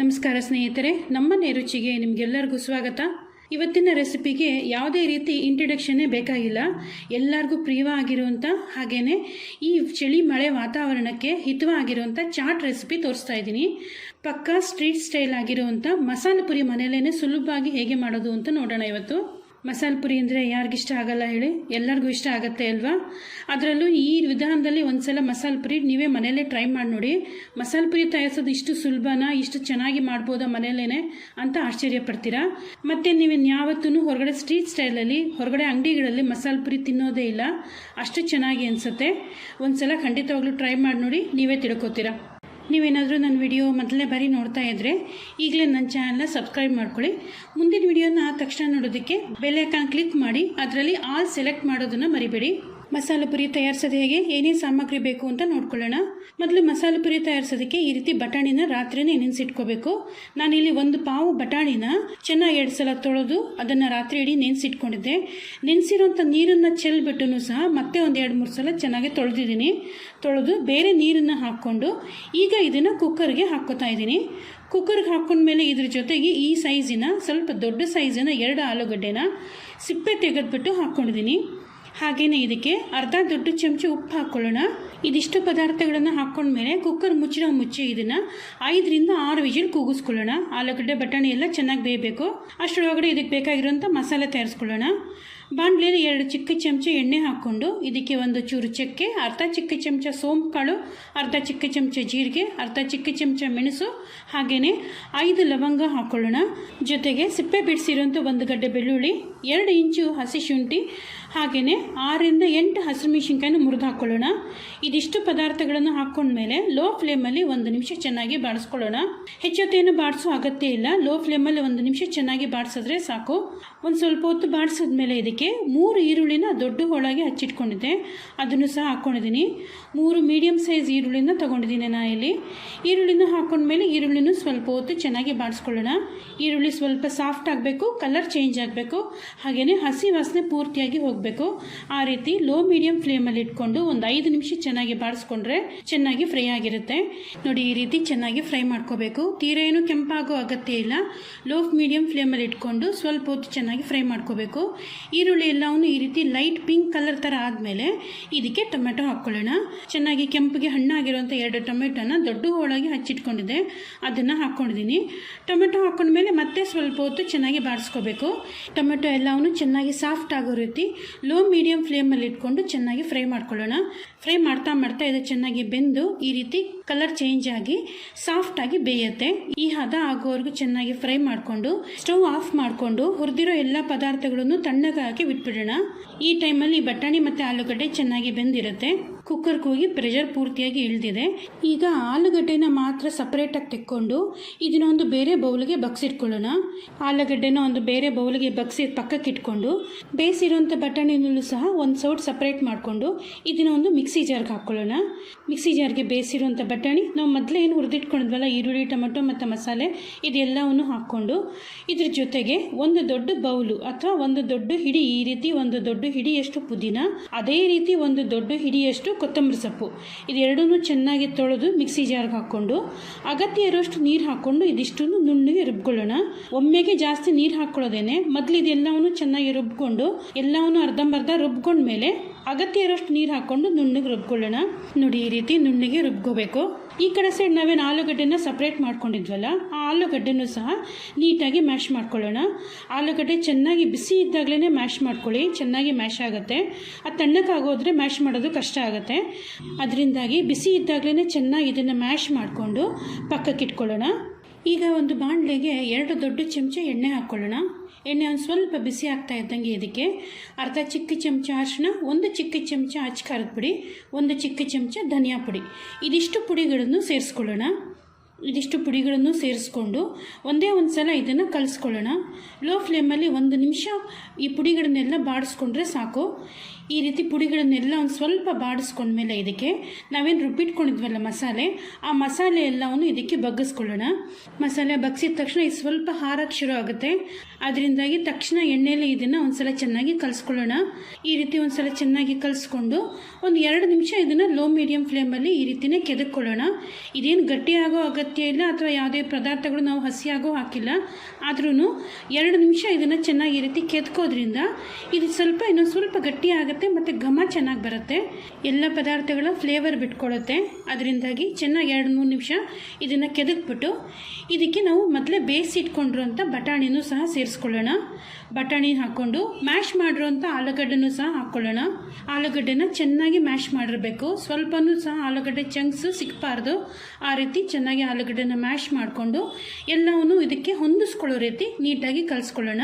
ನಮಸ್ಕಾರ ಸ್ನೇಹಿತರೆ, ನಮ್ಮ ರುಚಿಗೆ ನಿಮಗೆಲ್ಲರಿಗೂ ಸ್ವಾಗತ. ಇವತ್ತಿನ ರೆಸಿಪಿಗೆ ಯಾವುದೇ ರೀತಿ ಇಂಟ್ರಡಕ್ಷನ್ನೇ ಬೇಕಾಗಿಲ್ಲ. ಎಲ್ಲರಿಗೂ ಪ್ರಿಯವಾಗಿರುವಂಥ ಹಾಗೇ ಈ ಚಳಿ ಮಳೆ ವಾತಾವರಣಕ್ಕೆ ಹಿತವಾಗಿರುವಂಥ ಚಾಟ್ ರೆಸಿಪಿ ತೋರಿಸ್ತಾ ಇದ್ದೀನಿ. ಪಕ್ಕಾ ಸ್ಟ್ರೀಟ್ ಸ್ಟೈಲ್ ಆಗಿರುವಂಥ ಮಸಾಲೆ ಪುರಿ ಮನೆಯಲ್ಲೇ ಸುಲಭವಾಗಿ ಹೇಗೆ ಮಾಡೋದು ಅಂತ ನೋಡೋಣ ಇವತ್ತು. ಮಸಾಲೆ ಪುರಿ ಅಂದರೆ ಯಾರಿಗಿಷ್ಟ ಆಗಲ್ಲ ಹೇಳಿ, ಎಲ್ಲರಿಗೂ ಇಷ್ಟ ಆಗುತ್ತೆ ಅಲ್ವಾ? ಅದರಲ್ಲೂ ಈ ವಿಧಾನದಲ್ಲಿ ಒಂದ್ಸಲ ಮಸಾಲೆ ಪುರಿ ನೀವೇ ಮನೆಯಲ್ಲೇ ಟ್ರೈ ಮಾಡಿ ನೋಡಿ. ಮಸಾಲೆ ಪುರಿ ತಯಾರಿಸೋದು ಇಷ್ಟು ಸುಲಭನಾ, ಇಷ್ಟು ಚೆನ್ನಾಗಿ ಮಾಡ್ಬೋದಾ ಮನೆಯಲ್ಲೇ ಅಂತ ಆಶ್ಚರ್ಯ ಪಡ್ತೀರಾ? ಮತ್ತು ನೀವೇನು ಯಾವತ್ತೂ ಹೊರಗಡೆ ಸ್ಟ್ರೀಟ್ ಸ್ಟೈಲಲ್ಲಿ ಹೊರಗಡೆ ಅಂಗಡಿಗಳಲ್ಲಿ ಮಸಾಲೆ ಪುರಿ ತಿನ್ನೋದೇ ಇಲ್ಲ. ಅಷ್ಟು ಚೆನ್ನಾಗಿ ಅನಿಸುತ್ತೆ. ಒಂದ್ಸಲ ಖಂಡಿತವಾಗ್ಲೂ ಟ್ರೈ ಮಾಡಿ ನೋಡಿ, ನೀವೇ ತಿಳ್ಕೊತೀರಾ? ನೀವೇನಾದರೂ ನನ್ನ ವಿಡಿಯೋ ಮೊದಲನೇ ಬಾರಿ ನೋಡ್ತಾ ಇದ್ದರೆ ಈಗಲೇ ನನ್ನ ಚಾನಲ್ನ ಸಬ್ಸ್ಕ್ರೈಬ್ ಮಾಡ್ಕೊಳ್ಳಿ. ಮುಂದಿನ ವಿಡಿಯೋನ ತಕ್ಷಣ ನೋಡೋದಕ್ಕೆ ಬೆಲ್ ಐಕಾನ್ ಕ್ಲಿಕ್ ಮಾಡಿ, ಅದರಲ್ಲಿ ಆಲ್ ಸೆಲೆಕ್ಟ್ ಮಾಡೋದನ್ನು ಮರಿಬೇಡಿ. ಮಸಾಲೆ ಪುರಿ ತಯಾರಿಸೋದು ಹೇಗೆ? ಏನೇನು ಸಾಮಗ್ರಿ ಬೇಕು ಅಂತ ನೋಡ್ಕೊಳ್ಳೋಣ. ಮೊದಲು ಮಸಾಲೆ ಪುರಿ ತಯಾರಿಸೋದಕ್ಕೆ ಈ ರೀತಿ ಬಟಾಣಿನ ರಾತ್ರಿನೇ ನೆನೆಸಿಟ್ಕೋಬೇಕು ನಾನಿಲ್ಲಿ ಒಂದು ಪಾವು ಬಟಾಣಿನ ಚೆನ್ನಾಗಿ ಎರಡು ಸಲ ತೊಳೆದು ಅದನ್ನು ರಾತ್ರಿ ಇಡೀ ನೆನೆಸಿಟ್ಕೊಂಡಿದ್ದೆ ನೆನೆಸಿರೋಂಥ ನೀರನ್ನು ಚೆಲ್ಬಿಟ್ಟು ಸಹ ಮತ್ತೆ ಒಂದು ಎರಡು ಮೂರು ಸಲ ಚೆನ್ನಾಗಿ ತೊಳೆದಿದ್ದೀನಿ. ತೊಳೆದು ಬೇರೆ ನೀರನ್ನು ಹಾಕ್ಕೊಂಡು ಈಗ ಇದನ್ನು ಕುಕ್ಕರ್ಗೆ ಹಾಕ್ಕೋತಾ ಇದ್ದೀನಿ. ಕುಕ್ಕರ್ಗೆ ಹಾಕ್ಕೊಂಡ್ಮೇಲೆ ಇದ್ರ ಜೊತೆಗೆ ಈ ಸೈಜಿನ ಸ್ವಲ್ಪ ದೊಡ್ಡ ಸೈಜಿನ ಎರಡು ಆಲೂಗಡ್ಡೆನ ಸಿಪ್ಪೆ ತೆಗೆದ್ಬಿಟ್ಟು ಹಾಕ್ಕೊಂಡಿದ್ದೀನಿ ಹಾಗೆಯೇ ಇದಕ್ಕೆ ಅರ್ಧ ದೊಡ್ಡ ಚಮಚ ಉಪ್ಪು ಹಾಕ್ಕೊಳ್ಳೋಣ ಇದಿಷ್ಟು ಪದಾರ್ಥಗಳನ್ನು ಹಾಕ್ಕೊಂಡ್ಮೇಲೆ ಕುಕ್ಕರ್ ಮುಚ್ಚಿರೋ ಮುಚ್ಚಿ ಇದನ್ನು ಐದರಿಂದ ಆರು ವಿಜಿಲ್ ಕೂಗಿಸ್ಕೊಳ್ಳೋಣ. ಆಲೂಗಡ್ಡೆ, ಬಟಾಣಿ ಎಲ್ಲ ಚೆನ್ನಾಗಿ ಬೇಯಬೇಕು. ಅಷ್ಟರೊಳಗಡೆ ಇದಕ್ಕೆ ಬೇಕಾಗಿರುವಂಥ ಮಸಾಲೆ ತಯಾರಿಸ್ಕೊಳ್ಳೋಣ. ಬಾಣಲೆಯಲ್ಲಿ ಎರಡು ಚಿಕ್ಕ ಚಮಚ ಎಣ್ಣೆ ಹಾಕ್ಕೊಂಡು ಇದಕ್ಕೆ ಒಂದು ಚೂರು ಚಕ್ಕೆ, ಅರ್ಧ ಚಿಕ್ಕ ಚಮಚ ಸೋಂಪು ಕಾಳು, ಅರ್ಧ ಚಿಕ್ಕ ಚಮಚ ಜೀರಿಗೆ, ಅರ್ಧ ಚಿಕ್ಕ ಚಮಚ ಮೆಣಸು ಹಾಗೆಯೇ ಐದು ಲವಂಗ ಹಾಕ್ಕೊಳ್ಳೋಣ ಜೊತೆಗೆ ಸಿಪ್ಪೆ ಬಿಡಿಸಿರೋಂಥ ಒಂದು ಗಡ್ಡೆ ಬೆಳ್ಳುಳ್ಳಿ, ಎರಡು ಇಂಚು ಹಸಿ ಶುಂಠಿ ಹಾಗೆಯೇ ಆರಿಂದ ಎಂಟು ಹಸಿರುಮೆಣಸಿನ್ಕಾಯಿನ ಮುರಿದು ಹಾಕ್ಕೊಳ್ಳೋಣ ಇದಿಷ್ಟು ಪದಾರ್ಥಗಳನ್ನು ಹಾಕ್ಕೊಂಡ್ಮೇಲೆ ಲೋ ಫ್ಲೇಮಲ್ಲಿ ಒಂದು ನಿಮಿಷ ಚೆನ್ನಾಗಿ ಬಾಡಿಸ್ಕೊಳ್ಳೋಣ ಹೆಚ್ಚೊತ್ತೇನು ಬಾಡಿಸೋ ಅಗತ್ಯ ಇಲ್ಲ. ಲೋ ಫ್ಲೇಮಲ್ಲಿ ಒಂದು ನಿಮಿಷ ಚೆನ್ನಾಗಿ ಬಾಡಿಸಿದ್ರೆ ಸಾಕು. ಒಂದು ಸ್ವಲ್ಪ ಹೊತ್ತು ಬಾಡಿಸಿದ್ಮೇಲೆ ಇದಕ್ಕೆ ಮೂರು ಈರುಳ್ಳಿನ ದೊಡ್ಡ ಹೋಳಾಗಿ ಹಚ್ಚಿಟ್ಕೊಂಡಿದ್ದೆ. ಅದನ್ನು ಸಹ ಹಾಕ್ಕೊಂಡಿದ್ದೀನಿ ಮೂರು ಮೀಡಿಯಮ್ ಸೈಜ್ ಈರುಳ್ಳಿನ ತೊಗೊಂಡಿದ್ದೀನಿ ನಾ ಇಲ್ಲಿ. ಈರುಳ್ಳಿನ ಹಾಕ್ಕೊಂಡ್ಮೇಲೆ ಈರುಳ್ಳಿನೂ ಸ್ವಲ್ಪ ಹೊತ್ತು ಚೆನ್ನಾಗಿ ಬಾಡಿಸ್ಕೊಳ್ಳೋಣ ಈರುಳ್ಳಿ ಸ್ವಲ್ಪ ಸಾಫ್ಟ್ ಆಗಬೇಕು ಕಲರ್ ಚೇಂಜ್ ಆಗಬೇಕು. ಹಾಗೆಯೇ ಹಸಿ ವಾಸನೆ ಪೂರ್ತಿಯಾಗಿ ಹೋಗಬೇಕು. ಆ ರೀತಿ ಲೋ ಮೀಡಿಯಂ ಫ್ಲೇಮಲ್ಲಿ ಇಟ್ಕೊಂಡು ಒಂದು ಐದು ನಿಮಿಷ ಚೆನ್ನಾಗಿ ಬಾಡಿಸ್ಕೊಂಡ್ರೆ ಚೆನ್ನಾಗಿ ಫ್ರೈ ಆಗಿರುತ್ತೆ. ನೋಡಿ, ಈ ರೀತಿ ಚೆನ್ನಾಗಿ ಫ್ರೈ ಮಾಡ್ಕೋಬೇಕು. ತೀರ ಏನು ಕೆಂಪಾಗೋ ಅಗತ್ಯ ಇಲ್ಲ. ಲೋ ಮೀಡಿಯಂ ಫ್ಲೇಮಲ್ಲಿ ಇಟ್ಕೊಂಡು ಸ್ವಲ್ಪ ಹೊತ್ತು ಚೆನ್ನಾಗಿ ಫ್ರೈ ಮಾಡ್ಕೋಬೇಕು. ಈರುಳ್ಳಿ ಎಲ್ಲವನ್ನು ಈ ರೀತಿ ಲೈಟ್ ಪಿಂಕ್ ಕಲರ್ ಥರ ಆದಮೇಲೆ ಇದಕ್ಕೆ ಟೊಮೆಟೊ ಹಾಕ್ಕೊಳ್ಳೋಣ ಚೆನ್ನಾಗಿ ಕೆಂಪಿಗೆ ಹಣ್ಣಾಗಿರುವಂಥ ಎರಡು ಟೊಮೆಟೊನ ದೊಡ್ಡ ಹೋಳಾಗಿ ಹಚ್ಚಿಟ್ಕೊಂಡಿದ್ದೆ. ಅದನ್ನು ಹಾಕ್ಕೊಂಡಿದ್ದೀನಿ ಟೊಮೆಟೊ ಹಾಕ್ಕೊಂಡ್ಮೇಲೆ ಮತ್ತೆ ಸ್ವಲ್ಪ ಹೊತ್ತು ಚೆನ್ನಾಗಿ ಬಾಡಿಸ್ಕೋಬೇಕು ಟೊಮೆಟೊ ಎಲ್ಲವನ್ನು ಚೆನ್ನಾಗಿ ಸಾಫ್ಟ್ ಆಗೋ ರೀತಿ ಲೋ ಮೀಡಿಯಂ ಫ್ಲೇಮಲ್ಲಿ ಇಟ್ಕೊಂಡು ಚೆನ್ನಾಗಿ ಫ್ರೈ ಮಾಡ್ಕೊಳ್ಳೋಣ. ಫ್ರೈ ಮಾಡ್ತಾ ಮಾಡ್ತಾ ಇದು ಚೆನ್ನಾಗಿ ಬೆಂದು ಈ ರೀತಿ ಕಲರ್ ಚೇಂಜ್ ಆಗಿ ಸಾಫ್ಟ್ ಆಗಿ ಬೇಯುತ್ತೆ. ಈ ಹದ ಆಗೋವರೆಗೂ ಚೆನ್ನಾಗಿ ಫ್ರೈ ಮಾಡಿಕೊಂಡು, ಸ್ಟವ್ ಆಫ್ ಮಾಡಿಕೊಂಡು ಹುರಿದಿರೋ ಎಲ್ಲ ಪದಾರ್ಥಗಳನ್ನು ತಣ್ಣಗೆ ಹಾಕಿ ಬಿಟ್ಬಿಡೋಣ. ಈ ಟೈಮಲ್ಲಿ ಬಟಾಣಿ ಮತ್ತು ಆಲೂಗಡ್ಡೆ ಚೆನ್ನಾಗಿ ಬೆಂದಿರುತ್ತೆ. ಕುಕ್ಕರ್ ಕೂಗಿ ಪ್ರೆಷರ್ ಪೂರ್ತಿಯಾಗಿ ಇಳಿದಿದೆ. ಈಗ ಆಲೂಗಡ್ಡೆನ ಮಾತ್ರ ಸಪ್ರೇಟಾಗಿ ತೆಕ್ಕೊಂಡು ಇದನ್ನ ಒಂದು ಬೇರೆ ಬೌಲ್ಗೆ ಬಗ್ಸಿಟ್ಕೊಳ್ಳೋಣ. ಆಲೂಗಡ್ಡೆನ ಒಂದು ಬೇರೆ ಬೌಲ್ಗೆ ಬಗ್ಸಿ ಪಕ್ಕಕ್ಕೆ ಇಟ್ಕೊಂಡು ಬೇಯಿಸಿರುವಂಥ ಬಟಾಣಿನಲ್ಲೂ ಸಹ ಒಂದು ಸೌಟ್ ಸಪ್ರೇಟ್ ಮಾಡಿಕೊಂಡು ಇದನ್ನ ಒಂದು ಮಿಕ್ಸಿ ಜಾರ್ಗೆ ಹಾಕ್ಕೊಳ್ಳೋಣ. ಮಿಕ್ಸಿ ಜಾರ್ಗೆ ಬೇಯಿಸಿರುವಂಥ ಬಟಾಣಿ ನಾವು ಮೊದಲೇ ಏನು ಹುರಿದಿಟ್ಕೊಂಡಿದ್ವಲ್ಲ, ಈರುಳ್ಳಿ, ಟೊಮೆಟೊ ಮತ್ತು ಮಸಾಲೆ, ಇದೆಲ್ಲವನ್ನು ಹಾಕ್ಕೊಂಡು ಇದ್ರ ಜೊತೆಗೆ ಒಂದು ದೊಡ್ಡ ಬೌಲು ಅಥವಾ ಒಂದು ದೊಡ್ಡ ಹಿಡಿ, ಈ ರೀತಿ ಒಂದು ದೊಡ್ಡ ಹಿಡಿಯಷ್ಟು ಪುದೀನ, ಅದೇ ರೀತಿ ಒಂದು ದೊಡ್ಡ ಹಿಡಿಯಷ್ಟು ಕೊತ್ತಂಬರಿ ಸೊಪ್ಪು. ಇದೆರಡನ್ನೂ ಚೆನ್ನಾಗಿ ತೊಳೆದು ಮಿಕ್ಸಿ ಜಾರ್ಗೆ ಹಾಕ್ಕೊಂಡು ಅಗತ್ಯ ಇರೋಷ್ಟು ನೀರು ಹಾಕ್ಕೊಂಡು ಇದಿಷ್ಟನ್ನು ನುಣ್ಣಗೆ ರುಬ್ಕೊಳ್ಳೋಣ. ಒಮ್ಮೆಗೆ ಜಾಸ್ತಿ ನೀರು ಹಾಕ್ಕೊಳ್ಳೋದೇನೆ, ಮೊದಲು ಇದೆಲ್ಲವನ್ನು ಚೆನ್ನಾಗಿ ರುಬ್ಕೊಂಡು, ಎಲ್ಲವನ್ನು ಅರ್ಧಂಬರ್ಧ ರುಬ್ಕೊಂಡ್ಮೇಲೆ ಅಗತ್ಯ ಇರೋಷ್ಟು ನೀರು ಹಾಕ್ಕೊಂಡು ನುಣ್ಣಗೆ ರುಬ್ಕೊಳ್ಳೋಣ. ನೋಡಿ, ಈ ರೀತಿ ನುಣ್ಣಗೆ ರುಬ್ಕೋಬೇಕು. ಈ ಕಡೆ ಸೈಡ್ ನಾವೇನು ಆಲೂಗಡ್ಡೆನ ಸಪ್ರೇಟ್ ಮಾಡ್ಕೊಂಡಿದ್ವಲ್ಲ, ಆ ಆಲೂಗಡ್ಡೆನೂ ಸಹ ನೀಟಾಗಿ ಮ್ಯಾಶ್ ಮಾಡ್ಕೊಳ್ಳೋಣ. ಆಲೂಗಡ್ಡೆ ಚೆನ್ನಾಗಿ ಬಿಸಿ ಇದ್ದಾಗಲೇ ಮ್ಯಾಶ್ ಮಾಡ್ಕೊಳ್ಳಿ, ಚೆನ್ನಾಗಿ ಮ್ಯಾಶ್ ಆಗುತ್ತೆ. ಅದು ತಣ್ಣಕ್ಕಾಗೋದ್ರೆ ಮ್ಯಾಶ್ ಮಾಡೋದು ಕಷ್ಟ ಆಗುತ್ತೆ. ಅದರಿಂದಾಗಿ ಬಿಸಿ ಇದ್ದಾಗಲೇ ಚೆನ್ನಾಗಿ ಇದನ್ನು ಮ್ಯಾಶ್ ಮಾಡಿಕೊಂಡು ಪಕ್ಕಕ್ಕೆ ಇಟ್ಕೊಳ್ಳೋಣ ಈಗ ಒಂದು ಬಾಣಲೆಗೆ ಎರಡು ದೊಡ್ಡ ಚಮಚ ಎಣ್ಣೆ ಹಾಕ್ಕೊಳ್ಳೋಣ ಎಣ್ಣೆ ಒಂದು ಸ್ವಲ್ಪ ಬಿಸಿ ಆಗ್ತಾ ಇದ್ದಂಗೆ ಇದಕ್ಕೆ ಅರ್ಧ ಚಿಕ್ಕ ಚಮಚ ಅರಿಶಿನ ಒಂದು ಚಿಕ್ಕ ಚಮಚ ಅಚ್ಚ ಖಾರದ ಪುಡಿ, ಒಂದು ಚಿಕ್ಕ ಚಮಚ ಧನಿಯಾ ಪುಡಿ. ಇದಿಷ್ಟು ಪುಡಿಗಳನ್ನು ಸೇರಿಸ್ಕೊಳ್ಳೋಣ. ಇದಿಷ್ಟು ಪುಡಿಗಳನ್ನು ಸೇರಿಸ್ಕೊಂಡು ಒಂದೇ ಒಂದು ಸಲ ಇದನ್ನು ಕಲಿಸ್ಕೊಳ್ಳೋಣ. ಲೋ ಫ್ಲೇಮಲ್ಲಿ ಒಂದು ನಿಮಿಷ ಈ ಪುಡಿಗಳನ್ನೆಲ್ಲ ಬಾಡಿಸ್ಕೊಂಡ್ರೆ ಸಾಕು. ಈ ರೀತಿ ಪುಡಿಗಳನ್ನೆಲ್ಲ ಒಂದು ಸ್ವಲ್ಪ ಬಾಡಿಸ್ಕೊಂಡ್ಮೇಲೆ ಇದಕ್ಕೆ ನಾವೇನು ರುಬ್ಬಿಟ್ಕೊಂಡಿದ್ವಲ್ಲ ಮಸಾಲೆ, ಆ ಮಸಾಲೆ ಎಲ್ಲವನ್ನು ಇದಕ್ಕೆ ಬಗ್ಗಿಸ್ಕೊಳ್ಳೋಣ. ಮಸಾಲೆ ಬಗ್ಸಿದ ತಕ್ಷಣ ಇದು ಸ್ವಲ್ಪ ಹಾರಕ್ಕೆ ಶುರು ಆಗುತ್ತೆ. ಅದರಿಂದಾಗಿ ತಕ್ಷಣ ಎಣ್ಣೆಯಲ್ಲಿ ಇದನ್ನು ಒಂದ್ಸಲ ಚೆನ್ನಾಗಿ ಕಲಿಸ್ಕೊಳ್ಳೋಣ. ಈ ರೀತಿ ಒಂದ್ಸಲ ಚೆನ್ನಾಗಿ ಕಲಿಸ್ಕೊಂಡು ಒಂದು ಎರಡು ನಿಮಿಷ ಇದನ್ನು ಲೋ ಮೀಡಿಯಮ್ ಫ್ಲೇಮಲ್ಲಿ ಈ ರೀತಿನೇ ಕೆದಕ್ಕೊಳ್ಳೋಣ. ಇದೇನು ಗಟ್ಟಿಯಾಗೋ ಅಗತ್ಯ ಇಲ್ಲ ಅಥವಾ ಯಾವುದೇ ಪದಾರ್ಥಗಳು ನಾವು ಹಸಿಯಾಗೋ ಹಾಕಿಲ್ಲ. ಆದ್ರೂ ಎರಡು ನಿಮಿಷ ಇದನ್ನು ಚೆನ್ನಾಗಿ ಈ ರೀತಿ ಕೆದ್ಕೋದ್ರಿಂದ ಇದು ಸ್ವಲ್ಪ ಇನ್ನೊಂದು ಸ್ವಲ್ಪ ಗಟ್ಟಿ ಆಗುತ್ತೆ ಮತ್ತು ಘಮ ಚೆನ್ನಾಗಿ ಬರುತ್ತೆ. ಎಲ್ಲ ಪದಾರ್ಥಗಳ ಫ್ಲೇವರ್ ಬಿಟ್ಕೊಳ್ಳುತ್ತೆ ಅದರಿಂದಾಗಿ ಚೆನ್ನಾಗಿ ಎರಡು ಮೂರು ನಿಮಿಷ ಇದನ್ನು ಕೆದಕ್ಬಿಟ್ಟು ಇದಕ್ಕೆ ನಾವು ಮೊದಲೇ ಬೇಯಿಸಿಟ್ಕೊಂಡಿರುವಂಥ ಬಟಾಣಿನೂ ಸಹ ಸೇರಿಸ್ಕೊಳ್ಳೋಣ. ಬಟಾಣಿ ಹಾಕ್ಕೊಂಡು ಮ್ಯಾಶ್ ಮಾಡಿರೋಂಥ ಆಲೂಗಡ್ಡೆನೂ ಸಹ ಹಾಕ್ಕೊಳ್ಳೋಣ. ಆಲೂಗಡ್ಡೆನ ಚೆನ್ನಾಗಿ ಮ್ಯಾಶ್ ಮಾಡಿರಬೇಕು. ಸ್ವಲ್ಪನೂ ಸಹ ಆಲೂಗಡ್ಡೆ ಚಂಕ್ಸು ಸಿಕ್ಕಬಾರ್ದು ಆ ರೀತಿ ಚೆನ್ನಾಗಿ ಆಲೂಗಡ್ಡೆನ ಮ್ಯಾಶ್ ಮಾಡಿಕೊಂಡು ಎಲ್ಲವನ್ನೂ ಇದಕ್ಕೆ ಹೊಂದಿಸ್ಕೊಳ್ಳೋ ರೀತಿ ನೀಟಾಗಿ ಕಲಿಸ್ಕೊಳ್ಳೋಣ.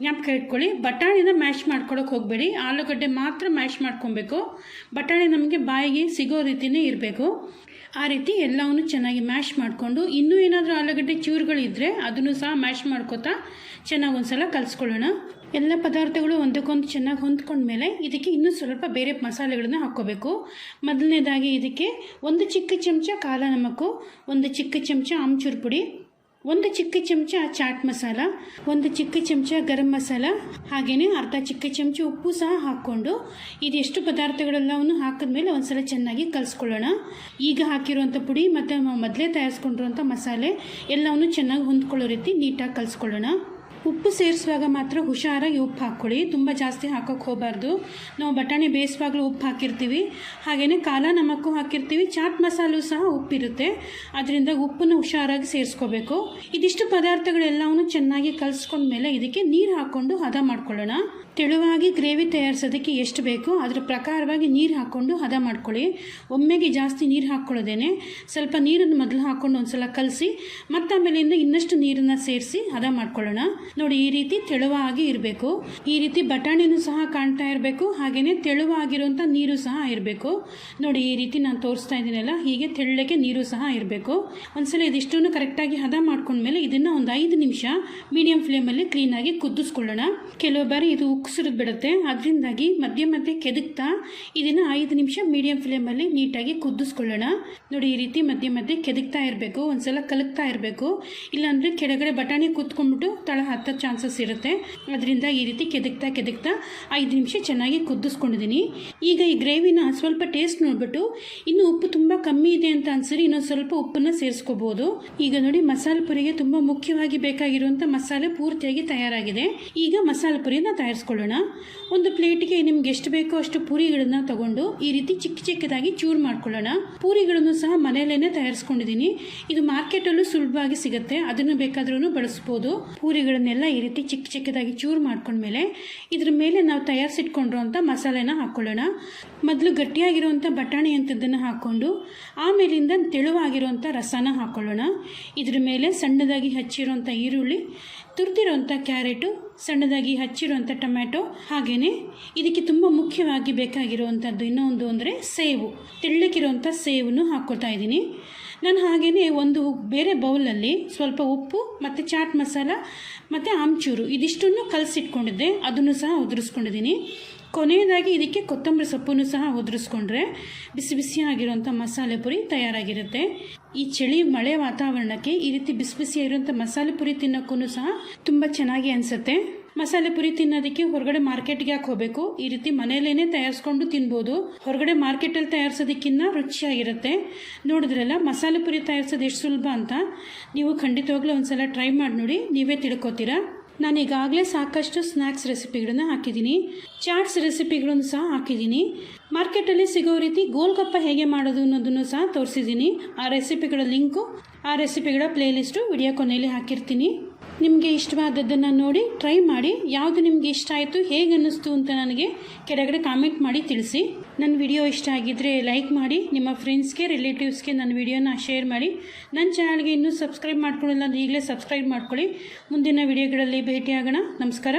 ಜ್ಞಾಪಕ ಇಟ್ಕೊಳ್ಳಿ, ಬಟಾಣಿನ ಮ್ಯಾಶ್ ಮಾಡ್ಕೊಳ್ಳೋಕೆ ಹೋಗಬೇಡಿ. ಆಲೂಗಡ್ಡೆ ಮಾತ್ರ ಮ್ಯಾಶ್ ಮಾಡ್ಕೊಬೇಕು. ಬಟಾಣಿ ನಮಗೆ ಬಾಯಿಗೆ ಸಿಗೋ ರೀತಿಯೇ ಇರಬೇಕು. ಆ ರೀತಿ ಎಲ್ಲವನ್ನು ಚೆನ್ನಾಗಿ ಮ್ಯಾಶ್ ಮಾಡಿಕೊಂಡು, ಇನ್ನೂ ಏನಾದರೂ ಆಲೂಗಡ್ಡೆ ಚೂರುಗಳಿದ್ದರೆ ಅದನ್ನು ಸಹ ಮ್ಯಾಶ್ ಮಾಡ್ಕೋತಾ ಚೆನ್ನಾಗಿ ಒಂದು ಸಲ ಕಲಿಸ್ಕೊಳ್ಳೋಣ. ಎಲ್ಲ ಪದಾರ್ಥಗಳು ಒಂದಕ್ಕೊಂದು ಚೆನ್ನಾಗಿ ಹೊಂದ್ಕೊಂಡ್ಮೇಲೆ ಇದಕ್ಕೆ ಇನ್ನೂ ಸ್ವಲ್ಪ ಬೇರೆ ಮಸಾಲೆಗಳನ್ನ ಹಾಕ್ಕೋಬೇಕು. ಮೊದಲನೇದಾಗಿ ಇದಕ್ಕೆ ಒಂದು ಚಿಕ್ಕ ಚಮಚ ಕಾಲ ನಮಕು, ಒಂದು ಚಿಕ್ಕ ಚಮಚ ಆಮ್ಚೂರು ಪುಡಿ ಒಂದು ಚಿಕ್ಕ ಚಮಚ ಚಾಟ್ ಮಸಾಲ, ಒಂದು ಚಿಕ್ಕ ಚಮಚ ಗರಂ ಮಸಾಲ ಹಾಗೆಯೇ ಅರ್ಧ ಚಿಕ್ಕ ಚಮಚ ಉಪ್ಪು ಸಹ ಹಾಕ್ಕೊಂಡು ಇದೆಷ್ಟು ಪದಾರ್ಥಗಳೆಲ್ಲವನ್ನು ಹಾಕಿದ್ಮೇಲೆ ಒಂದ್ಸಲ ಚೆನ್ನಾಗಿ ಕಲಿಸ್ಕೊಳ್ಳೋಣ. ಈಗ ಹಾಕಿರುವಂಥ ಪುಡಿ ಮತ್ತು ಮೊದಲೇ ತಯಾರಿಸ್ಕೊಂಡಿರುವಂಥ ಮಸಾಲೆ ಎಲ್ಲವನ್ನು ಚೆನ್ನಾಗಿ ಹೊಂದ್ಕೊಳ್ಳೋ ರೀತಿ ನೀಟಾಗಿ ಕಲಿಸ್ಕೊಳ್ಳೋಣ. ಉಪ್ಪು ಸೇರಿಸುವಾಗ ಮಾತ್ರ ಹುಷಾರಾಗಿ ಉಪ್ಪು ಹಾಕ್ಕೊಳ್ಳಿ. ತುಂಬ ಜಾಸ್ತಿ ಹಾಕೋಕ್ಕೆ ಹೋಗಬಾರ್ದು. ನಾವು ಬಟಾಣಿ ಬೇಯಿಸುವಾಗಲೂ ಉಪ್ಪು ಹಾಕಿರ್ತೀವಿ. ಹಾಗೆಯೇ ಕಾಲ ನಮಕ್ಕೂ ಹಾಕಿರ್ತೀವಿ. ಚಾಟ್ ಮಸಾಲು ಸಹ ಉಪ್ಪಿರುತ್ತೆ. ಅದರಿಂದ ಉಪ್ಪನ್ನು ಹುಷಾರಾಗಿ ಸೇರಿಸ್ಕೋಬೇಕು. ಇದಿಷ್ಟು ಪದಾರ್ಥಗಳೆಲ್ಲವನ್ನು ಚೆನ್ನಾಗಿ ಕಲಿಸ್ಕೊಂಡ್ಮೇಲೆ ಇದಕ್ಕೆ ನೀರು ಹಾಕ್ಕೊಂಡು ಹದ ಮಾಡ್ಕೊಳ್ಳೋಣ. ತೆಳುವಾಗಿ ಗ್ರೇವಿ ತಯಾರಿಸೋದಕ್ಕೆ ಎಷ್ಟು ಬೇಕೋ ಅದರ ಪ್ರಕಾರವಾಗಿ ನೀರು ಹಾಕ್ಕೊಂಡು ಹದ ಮಾಡ್ಕೊಳ್ಳಿ. ಒಮ್ಮೆಗೆ ಜಾಸ್ತಿ ನೀರು ಹಾಕ್ಕೊಳ್ಳೋದೇನೆ ಸ್ವಲ್ಪ ನೀರನ್ನು ಮೊದಲು ಹಾಕ್ಕೊಂಡು ಒಂದು ಸಲ ಕಲಸಿ ಮತ್ತು ಆಮೇಲಿಂದ ಇನ್ನಷ್ಟು ನೀರನ್ನು ಸೇರಿಸಿ ಹದ ಮಾಡ್ಕೊಳ್ಳೋಣ. ನೋಡಿ, ಈ ರೀತಿ ತೆಳುವಾಗಿ ಇರಬೇಕು. ಈ ರೀತಿ ಬಟಾಣಿನೂ ಸಹ ಕಾಣ್ತಾ ಇರಬೇಕು ಹಾಗೆಯೇ ತೆಳುವಾಗಿರುವಂಥ ನೀರು ಸಹ ಇರಬೇಕು. ನೋಡಿ, ಈ ರೀತಿ ನಾನು ತೋರಿಸ್ತಾ ಇದ್ದೀನಲ್ಲ, ಹೀಗೆ ತೆಳ್ಳಗೆ ನೀರು ಸಹ ಇರಬೇಕು. ಒಂದ್ಸಲ ಇದಿಷ್ಟನ್ನು ಕರೆಕ್ಟಾಗಿ ಹದ ಮಾಡ್ಕೊಂಡ್ಮೇಲೆ ಇದನ್ನು ಒಂದು ಐದು ನಿಮಿಷ ಮೀಡಿಯಂ ಫ್ಲೇಮಲ್ಲಿ ಕ್ಲೀನಾಗಿ ಕುದಿಸ್ಕೊಳ್ಳೋಣ. ಕೆಲವು ಬಾರಿ ಇದು ಉಕ್ಸಿರಿದು ಬಿಡುತ್ತೆ. ಅದರಿಂದಾಗಿ ಮಧ್ಯೆ ಮಧ್ಯೆ ಕೆದಕ್ತಾ ಇದನ್ನು ಐದು ನಿಮಿಷ ಮೀಡಿಯಂ ಫ್ಲೇಮಲ್ಲಿ ನೀಟಾಗಿ ಕುದಿಸ್ಕೊಳ್ಳೋಣ. ನೋಡಿ, ಈ ರೀತಿ ಮಧ್ಯೆ ಮಧ್ಯೆ ಕೆದಕ್ತಾ ಇರಬೇಕು, ಒಂದ್ಸಲ ಕಲಕ್ತಾ ಇರಬೇಕು. ಇಲ್ಲಾಂದರೆ ಕೆಳಗಡೆ ಬಟಾಣಿ ಕುತ್ಕೊಂಡ್ಬಿಟ್ಟು ತಳ ಹತ್ತೋ ಚಾನ್ಸಸ್ ಇರುತ್ತೆ. ಅದರಿಂದ ಈ ರೀತಿ ಕೆದಕ್ತಾ ಕೆದಕ್ತಾ ಐದು ನಿಮಿಷ ಚೆನ್ನಾಗಿ ಕುದಿಸ್ಕೊಂಡಿದ್ದೀನಿ. ಈಗ ಈ ಗ್ರೇವಿನ ಸ್ವಲ್ಪ ಟೇಸ್ಟ್ ನೋಡ್ಬಿಟ್ಟು, ಇನ್ನು ಉಪ್ಪು ತುಂಬ ಕಮ್ಮಿ ಇದೆ ಅಂತ ಅನ್ಸರಿ ಇನ್ನೊಂದು ಸ್ವಲ್ಪ ಉಪ್ಪನ್ನು ಸೇರಿಸ್ಕೋಬೋದು. ಈಗ ನೋಡಿ, ಮಸಾಲೆ ಪುರಿಗೆ ತುಂಬ ಮುಖ್ಯವಾಗಿ ಬೇಕಾಗಿರುವಂಥ ಮಸಾಲೆ ಪೂರ್ತಿಯಾಗಿ ತಯಾರಾಗಿದೆ. ಈಗ ಮಸಾಲೆ ಪುರಿನ ತಯಾರಿಸ್ಕೊಳ್ಳೋಣ ಒಂದು ಪ್ಲೇಟ್ಗೆ ನಿಮ್ಗೆ ಎಷ್ಟು ಬೇಕೋ ಅಷ್ಟು ಪೂರಿಗಳನ್ನ ತಗೊಂಡು ಈ ರೀತಿ ಚಿಕ್ಕ ಚಿಕ್ಕದಾಗಿ ಚೂರ್ ಮಾಡ್ಕೊಳ್ಳೋಣ. ಪೂರಿಗಳನ್ನು ಸಹ ಮನೆಯಲ್ಲೇ ತಯಾರಿಸ್ಕೊಂಡಿದ್ದೀನಿ. ಇದು ಮಾರ್ಕೆಟಲ್ಲೂ ಸುಲಭವಾಗಿ ಸಿಗುತ್ತೆ. ಅದನ್ನು ಬೇಕಾದ್ರೂ ಬಳಸ್ಬೋದು. ಪೂರಿಗಳನ್ನೆಲ್ಲ ಈ ರೀತಿ ಚಿಕ್ಕ ಚಿಕ್ಕದಾಗಿ ಚೂರು ಮಾಡ್ಕೊಂಡ್ಮೇಲೆ ಇದ್ರ ಮೇಲೆ ನಾವು ತಯಾರಿಸಿಟ್ಕೊಂಡಿರುವಂಥ ಮಸಾಲೆನ ಹಾಕ್ಕೊಳ್ಳೋಣ ಮೊದಲು ಗಟ್ಟಿಯಾಗಿರುವಂಥ ಬಟಾಣಿ ಅಂಥದ್ದನ್ನು ಹಾಕ್ಕೊಂಡು ಆಮೇಲಿಂದ ತೆಳುವಾಗಿರುವಂಥ ರಸನ ಹಾಕ್ಕೊಳ್ಳೋಣ ಇದ್ರ ಮೇಲೆ ಸಣ್ಣದಾಗಿ ಹಚ್ಚಿರುವಂಥ ಈರುಳ್ಳಿ ತುರಿದಿರುವಂಥ ಕ್ಯಾರೆಟು, ಸಣ್ಣದಾಗಿ ಹಚ್ಚಿರುವಂಥ ಟೊಮ್ಯಾಟೊ ಹಾಗೆಯೇ ಇದಕ್ಕೆ ತುಂಬ ಮುಖ್ಯವಾಗಿ ಬೇಕಾಗಿರುವಂಥದ್ದು ಇನ್ನೊಂದು ಅಂದರೆ ಸೇವು. ತೆಳ್ಳಗಿರುವಂಥ ಸೇವನ್ನು ಹಾಕ್ಕೊಳ್ತಾ ಇದ್ದೀನಿ. ನಾನು ಹಾಗೆಯೇ ಒಂದು ಬೇರೆ ಬೌಲಲ್ಲಿ ಸ್ವಲ್ಪ ಉಪ್ಪು ಮತ್ತು ಚಾಟ್ ಮಸಾಲ ಮತ್ತು ಆಮ್ಚೂರು, ಇದಿಷ್ಟನ್ನು ಕಲಸಿಟ್ಕೊಂಡಿದ್ದೆ. ಅದನ್ನು ಸಹ ಉದುರಿಸ್ಕೊಂಡಿದ್ದೀನಿ. ಕೊನೆಯದಾಗಿ ಇದಕ್ಕೆ ಕೊತ್ತಂಬರಿ ಸೊಪ್ಪನ್ನು ಸಹ ಉದುರಿಸ್ಕೊಂಡ್ರೆ ಬಿಸಿ ಬಿಸಿಯಾಗಿರುವಂಥ ಮಸಾಲೆ ಪುರಿ ತಯಾರಾಗಿರುತ್ತೆ. ಈ ಚಳಿ ಮಳೆ ವಾತಾವರಣಕ್ಕೆ ಈ ರೀತಿ ಬಿಸಿ ಬಿಸಿಯಾಗಿರುವಂಥ ಮಸಾಲೆ ಪುರಿ ತಿನ್ನೋಕ್ಕೂ ಸಹ ತುಂಬ ಚೆನ್ನಾಗಿ ಅನಿಸುತ್ತೆ. ಮಸಾಲೆ ಪುರಿ ತಿನ್ನೋದಕ್ಕೆ ಹೊರಗಡೆ ಮಾರ್ಕೆಟ್ಗೆ ಯಾಕೆ ಹೋಗಬೇಕು? ಈ ರೀತಿ ಮನೆಯಲ್ಲೇ ತಯಾರಿಸ್ಕೊಂಡು ತಿನ್ಬೋದು. ಹೊರಗಡೆ ಮಾರ್ಕೆಟಲ್ಲಿ ತಯಾರಿಸೋದಕ್ಕಿಂತ ರುಚಿಯಾಗಿರುತ್ತೆ. ನೋಡಿದ್ರಲ್ಲ, ಮಸಾಲೆ ಪುರಿ ತಯಾರಿಸೋದು ಎಷ್ಟು ಸುಲಭ ಅಂತ? ನೀವು ಖಂಡಿತವಾಗ್ಲೂ ಒಂದ್ಸಲ ಟ್ರೈ ಮಾಡಿ ನೋಡಿ, ನೀವೇ ತಿಳ್ಕೊತೀರಾ? ನಾನು ಈಗಾಗಲೇ ಸಾಕಷ್ಟು ಸ್ನ್ಯಾಕ್ಸ್ ರೆಸಿಪಿಗಳನ್ನ ಹಾಕಿದ್ದೀನಿ. ಚಾಟ್ಸ್ ರೆಸಿಪಿಗಳನ್ನು ಸಹ ಹಾಕಿದ್ದೀನಿ. ಮಾರ್ಕೆಟಲ್ಲಿ ಸಿಗೋ ರೀತಿ ಗೋಲ್ಗಪ್ಪ ಹೇಗೆ ಮಾಡೋದು ಅನ್ನೋದನ್ನು ಸಹ ತೋರಿಸಿದ್ದೀನಿ. ಆ ರೆಸಿಪಿಗಳ ಲಿಂಕು, ಆ ರೆಸಿಪಿಗಳ ಪ್ಲೇಲಿಸ್ಟು ವಿಡಿಯೋ ಕೊನೆಯಲ್ಲಿ ಹಾಕಿರ್ತೀನಿ. ನಿಮಗೆ ಇಷ್ಟವಾದದ್ದನ್ನು ನೋಡಿ ಟ್ರೈ ಮಾಡಿ, ಯಾವುದು ನಿಮಗೆ ಇಷ್ಟ ಆಯಿತು, ಹೇಗೆ ಅನ್ನಿಸ್ತು ಅಂತ ನನಗೆ ಕೆಳಗಡೆ ಕಾಮೆಂಟ್ ಮಾಡಿ ತಿಳಿಸಿ. ನನ್ನ ವಿಡಿಯೋ ಇಷ್ಟ ಆಗಿದ್ದರೆ ಲೈಕ್ ಮಾಡಿ, ನಿಮ್ಮ ಫ್ರೆಂಡ್ಸ್ಗೆ ರಿಲೇಟಿವ್ಸ್ಗೆ ನನ್ನ ವಿಡಿಯೋನ ಶೇರ್ ಮಾಡಿ. ನನ್ನ ಚಾನಲ್ಗೆ ಇನ್ನೂ ಸಬ್ಸ್ಕ್ರೈಬ್ ಮಾಡ್ಕೊಳ್ಳಿಲ್ಲ ಈಗಲೇ ಸಬ್ಸ್ಕ್ರೈಬ್ ಮಾಡ್ಕೊಳ್ಳಿ. ಮುಂದಿನ ವಿಡಿಯೋಗಳಲ್ಲಿ ಭೇಟಿಯಾಗೋಣ. ನಮಸ್ಕಾರ.